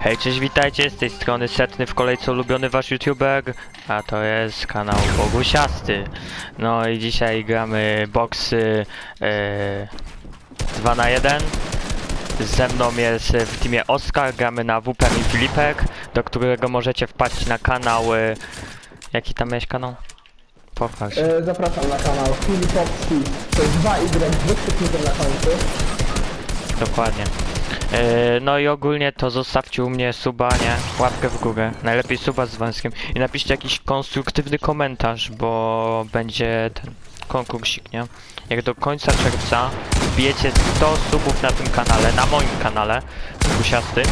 Hej, cześć, witajcie, z tej strony Setny w kolejce ulubiony wasz youtuber, a to jest kanał Bogusiasty. No i dzisiaj gramy boxy e, 2 na 1 Ze mną jest w teamie Oskar, gramy na WP i Filipek, do którego możecie wpaść na kanał... E, jaki tam miałeś kanał? Pokaż. E, zapraszam na kanał Filipowski. To jest 2Y z wykrzyknikiem na końcu. Dokładnie. E, No i ogólnie to zostawcie u mnie suba, nie? Łapkę w górę. Najlepiej suba z wąskiem. I napiszcie jakiś konstruktywny komentarz, bo będzie ten konkursik, nie? Jak do końca czerwca wbijecie 100 subów na tym kanale, na moim kanale, Gusiasty,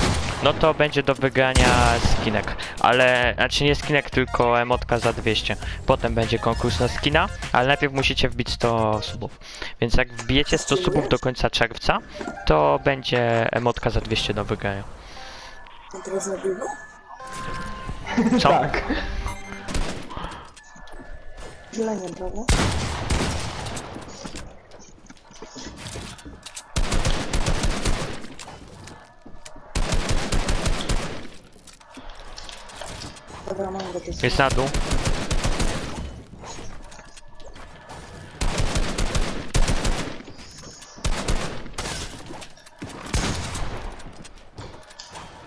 no to będzie do wygrania skinek. Ale, znaczy nie skinek, tylko emotka za 200. Potem będzie konkurs na skina, ale najpierw musicie wbić 100 subów. Więc jak wbijecie 100 subów do końca czerwca, to będzie emotka za 200 do wygrania. Na biegu? Co? Tak. Zielenie, prawda? Go też. Jest na dół.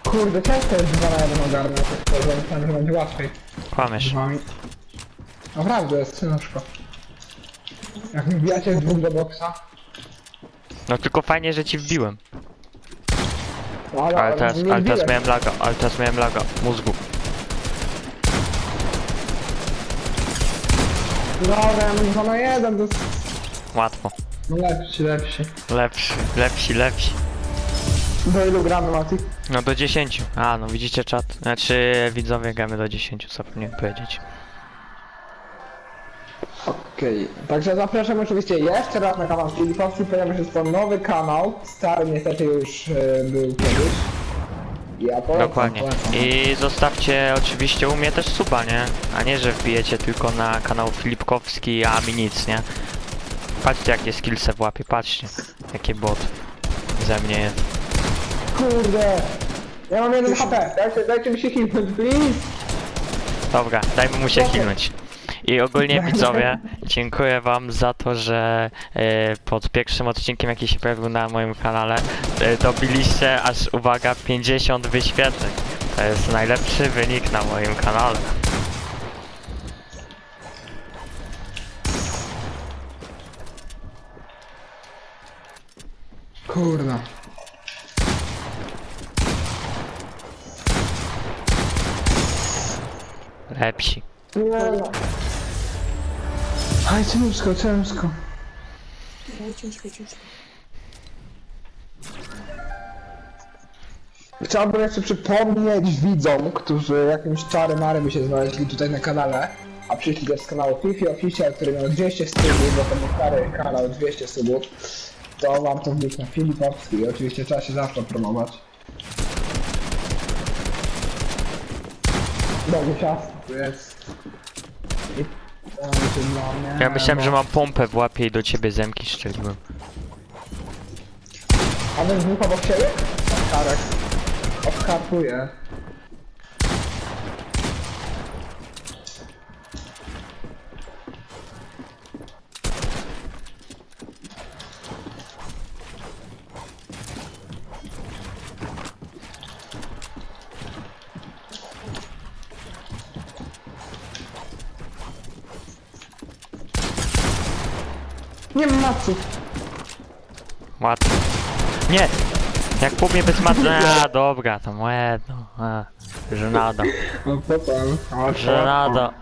Kurde, ciężko jest 2 na 1 ogarnąć. To myślałem, że będzie łatwiej. Kłamiesz. Z wami. Naprawdę jest ciężko. Jak mi wbijacie w dwóch do boksa. No tylko fajnie, że ci wbiłem. No, ale, Ale teraz, nie ale teraz wbiłem. miałem laga, ale teraz miałem laga mózgu. Dobra, ja mam 2 na 1, to. Łatwo. No lepsi, lepsi. Lepsi, lepsi, lepsi. Do ilu gramy, Mati? No do 10. A, no widzicie czat. Znaczy widzowie gramy do 10, zapomniałem powiedzieć. Okej, także zapraszam oczywiście jeszcze raz na kanał Filipowski, ponieważ jest to nowy kanał. Stary niestety już e, był kiedyś. Ja polecam, Dokładnie. polecam. I zostawcie oczywiście u mnie też suba, nie? A nie, że wbijecie tylko na kanał Filipkowski, a mi nic, nie? Patrzcie jakie skillse w łapie, patrzcie. Jakie bot ze mnie jest. Kurde! Ja mam jeden HP, dajcie, dajcie mi się hitnąć, please! Dobra, dajmy mu się chilnąć. I ogólnie widzowie, dziękuję wam za to, że e, pod pierwszym odcinkiem jaki się pojawił na moim kanale e, dobiliście aż uwaga 50 wyświetleń. To jest najlepszy wynik na moim kanale. Kurna. Lepsi. Nie no. Aj, ciężko, ciężko. No, ciężko, ciężko. Chciałbym jeszcze przypomnieć widzom, którzy jakimś czarem marem się znaleźli tutaj na kanale, a przyszli też z kanału Fifi Official, który miał 200 subów, bo to był stary kanał 200 subów, to wam to wbić na Filipowski i oczywiście trzeba się zawsze promować. Dobry czas, jest. I tam się dla mnie, Ja myślałem, no. że mam pompę w łapie i do ciebie zemki strzeliłem. A ten dwóch obok siebie? Karek. Odskakuje. Nie ma macy. Łatwo. Nie! Jak po mnie bez matki... A, dobra, to moje... No, a, żenada. No potem. Żenada.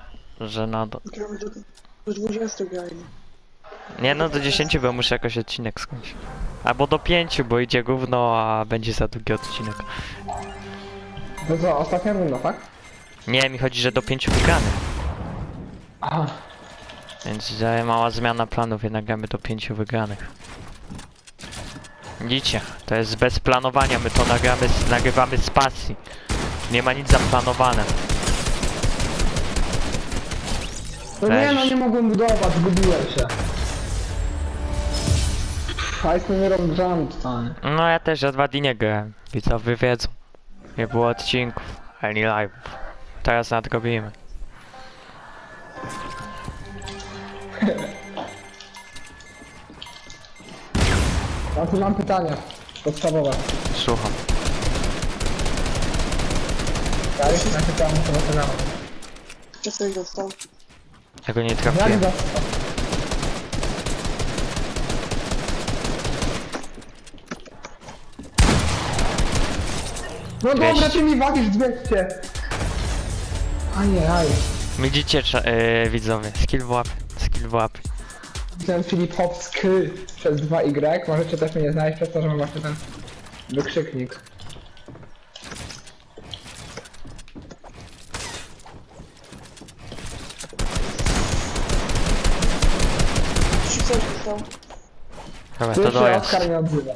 Żenada. Gramy do, do 20 grajmy. Nie no, do 10, bo muszę jakoś odcinek skończyć. Albo do 5, bo idzie gówno, a będzie za długi odcinek. To co, ostatnia runda, tak? Nie, mi chodzi, że do 5 wygranych. Aha. Więc za mała zmiana planów, jednak gramy do 5 wygranych. Widzicie, to jest bez planowania, my to nagramy, nagrywamy z pasji. Nie ma nic zaplanowane. No nie no, nie mogłem budować, zgubiłem się. Hajs mi nie rozgrzany totalnie. No ja też, ja dwa dni nie grałem. Widzowie wiedzą. Nie było odcinków, ani live. Teraz nadrobimy. Mam tu mam pytanie. Podstawowe. Słucham. Ja już na pytanie podstawowe. Czy coś dostał? Tego nie Jak trafiłem. za... No dobra, 200. ty mi walisz 200. Ajajaj. Widzicie, cza- yy, widzowie, skill w łapie, skill w łapie. Ten Filip Hopski przez 2Y. Możecie też mnie znaleźć przez to, że mam właśnie ten wykrzyknik. Czy coś dostał? Dobra, Tu to się dojazd. Oskar nie odzywa.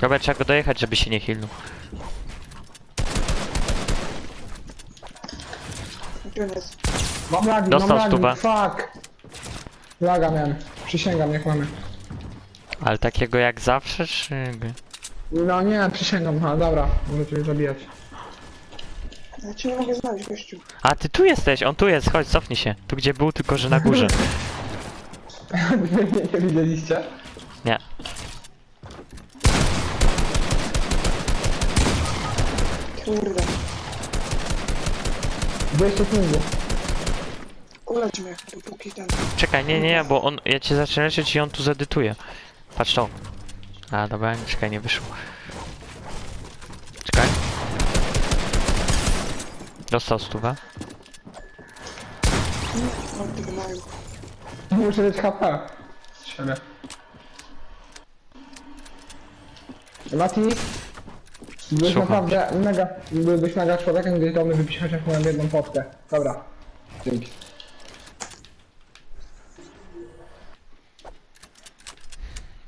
Dobra, trzeba go dojechać, żeby się nie hilnął. Gdzie on jest? Mam lagi, Dostał mam lagi, stówę. fuck. Laga miałem. Przysięgam, nie kłamie. Ale takiego jak zawsze, czy... No nie, przysięgam, no dobra, możecie mnie zabijać. Ja cię nie mogę znaleźć, gościu. A ty tu jesteś, on tu jest, chodź, cofnij się. Tu gdzie był, tylko że na górze. nie widzieliście? Nie. Kurde. 200 pingu. Uleć mnie, dopóki ten... Czekaj, nie, nie, bo on, ja cię zacznę leczyć i on tu zedytuje. Patrz to. A, dobra, czekaj, nie wyszło. Czekaj. Dostał stówę. Mam tego małego. Muszę mieć HP. Z siebie. Mati? Byłeś naprawdę mega, byłbyś mega człowiekiem, gdybyś do mnie wypisać jak moją jedną potkę. Dobra. Dzięki.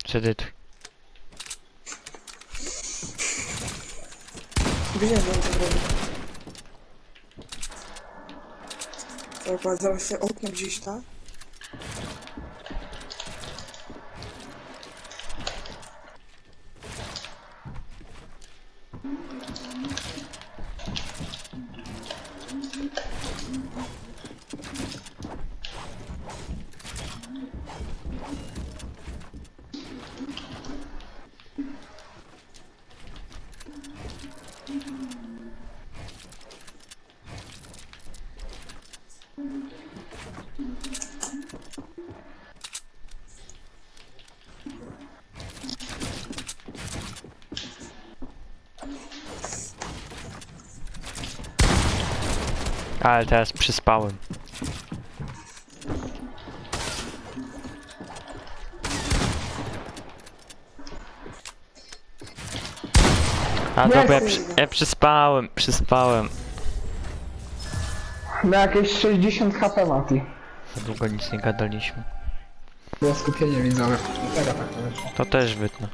Zedytuj. On to robi. Dobra, zaraz sobie okno gdzieś, tak? Thank you. Ale teraz przyspałem. A dobra, ja, przy, ja przyspałem, przyspałem. Na jakieś 60 HP Mati. Za długo nic nie gadaliśmy. Było skupienie widzowe. Tak to wyszło. To też wytnę.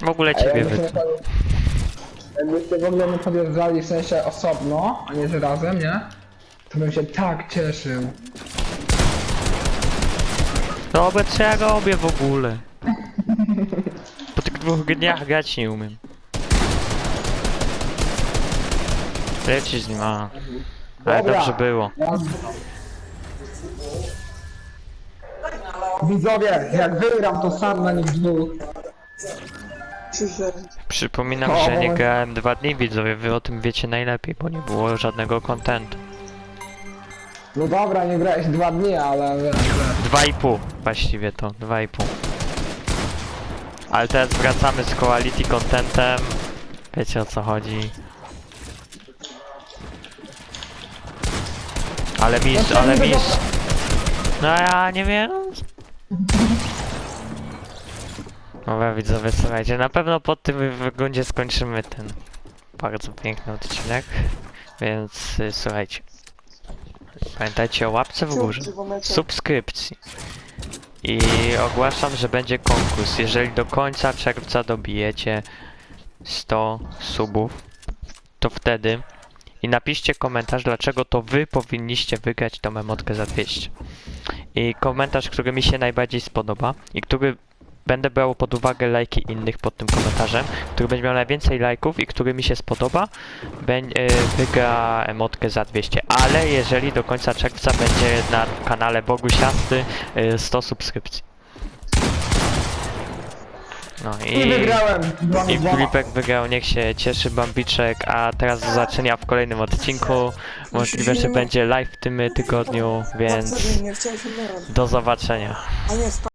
W ogóle ciebie jakbyście wytnę. Jakbyście w ogóle nie podjeżdżali w sensie osobno, a nie że razem, nie? To bym się tak cieszył. Dobra, co ja robię w ogóle? Po tych dwóch dniach grać nie umiem. Lecisz z nim, a. Ale Dobra. dobrze było. Widzowie, jak wygram to sam na nich dwóch. Przypominam, O, że nie grałem dwa dni, widzowie, wy o tym wiecie najlepiej, bo nie było żadnego kontentu. No dobra, nie grałeś dwa dni, ale. Dwa i pół, właściwie to, dwa i pół. Ale teraz wracamy z quality contentem. Wiecie o co chodzi. Ale mistrz, ale mistrz. No ja nie wiem. Dobra widzowie, słuchajcie, na pewno po tym wyglądzie skończymy ten bardzo piękny odcinek. Więc y, słuchajcie. Pamiętajcie o łapce w górze subskrypcji. I ogłaszam, że będzie konkurs. Jeżeli do końca czerwca dobijecie 100 subów, to wtedy i napiszcie komentarz, dlaczego to wy powinniście wygrać tą emotkę za 200. i komentarz, który mi się najbardziej spodoba i który będę brał pod uwagę lajki innych pod tym komentarzem, który będzie miał najwięcej lajków i który mi się spodoba, beń- y, wygra emotkę za 200. Ale jeżeli do końca czerwca będzie na kanale Bogusiasty y, 100 subskrypcji. No I wygrałem! Dwa na i dwa. Filipek wygrał, niech się cieszy Bambiczek, a teraz do zobaczenia w kolejnym odcinku. Możliwe, że będzie live w tym tygodniu, więc do zobaczenia.